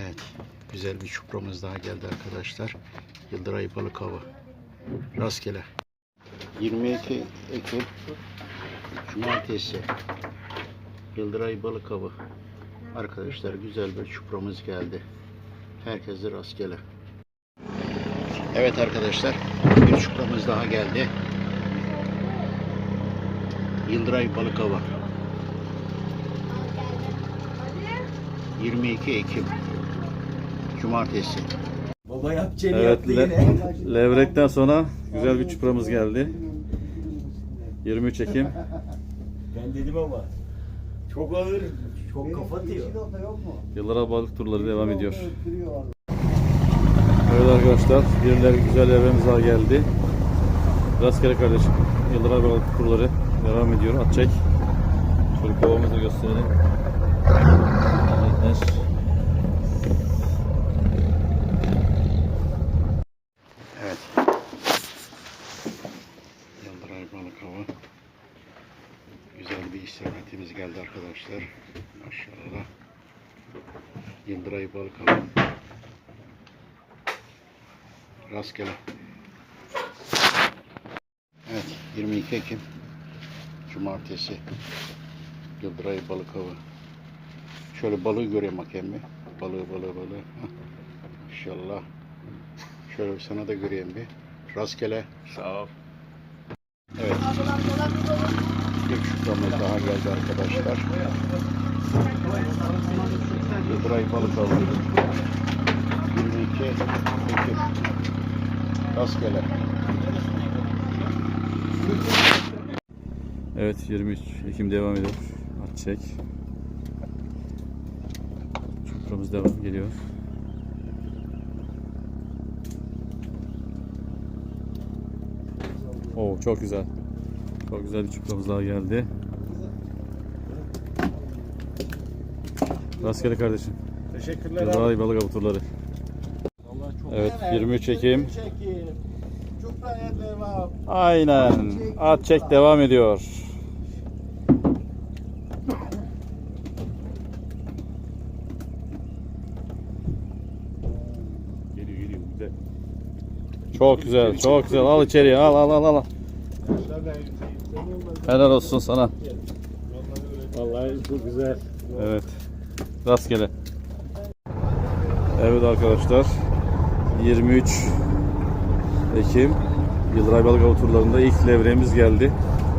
Evet. Güzel bir çupramız daha geldi arkadaşlar. Yıldıray Balık Avı. Rastgele. 22 Ekim Cumartesi. Yıldıray Balık Avı. Arkadaşlar güzel bir çupramız geldi. Herkese rastgele. Evet arkadaşlar. Bir çupramız daha geldi. Yıldıray Balık Avı. 22 Ekim Cumartesi. Baba yapacağını Evet, yaptı le- yine. levrekten sonra güzel bir çupramız geldi. 23 Ekim. Ben dedim ama. Çok ağır. Çok kafa atıyor. Yıllara balık turları devam ediyor. Evet arkadaşlar, birileri güzel levremiz daha geldi. Rastgele kardeşim. Yıllara balık turları devam ediyor. At çek. Şöyle kovamızı gösterelim. Evet. Evet. Avı. Güzel bir istirahatimiz geldi arkadaşlar. Maşallah. Yıldıray Balık Avı. Rastgele. Evet. 22 Ekim. Cumartesi. Yıldıray Balık Avı. Şöyle balığı göreyim bakayım bir. Balığı balığı balığı. Hah. Maşallah. Şöyle sana da göreyim bir. Rastgele. Sağ ol. Bir şükranımız daha geldi arkadaşlar. Yıldıray balık avı. 22 Ekim. Rastgele. Evet 23 Ekim devam ediyor. At çek. Devam geliyor. Oo çok güzel. Çok güzel bir çupramız daha geldi. Rastgele kardeşim. Teşekkürler Yıldıray balık avı turları. Evet 23 Ekim. Aynen. At çek devam ediyor. Geliyor geliyor güzel. Çok güzel, çok güzel. Al içeriye. Al al al al. Helal olsun sana. Vallahi çok güzel. Evet. Rastgele. Evet arkadaşlar. 23 Ekim Yıldıray Balık Avı turlarında ilk levremiz geldi.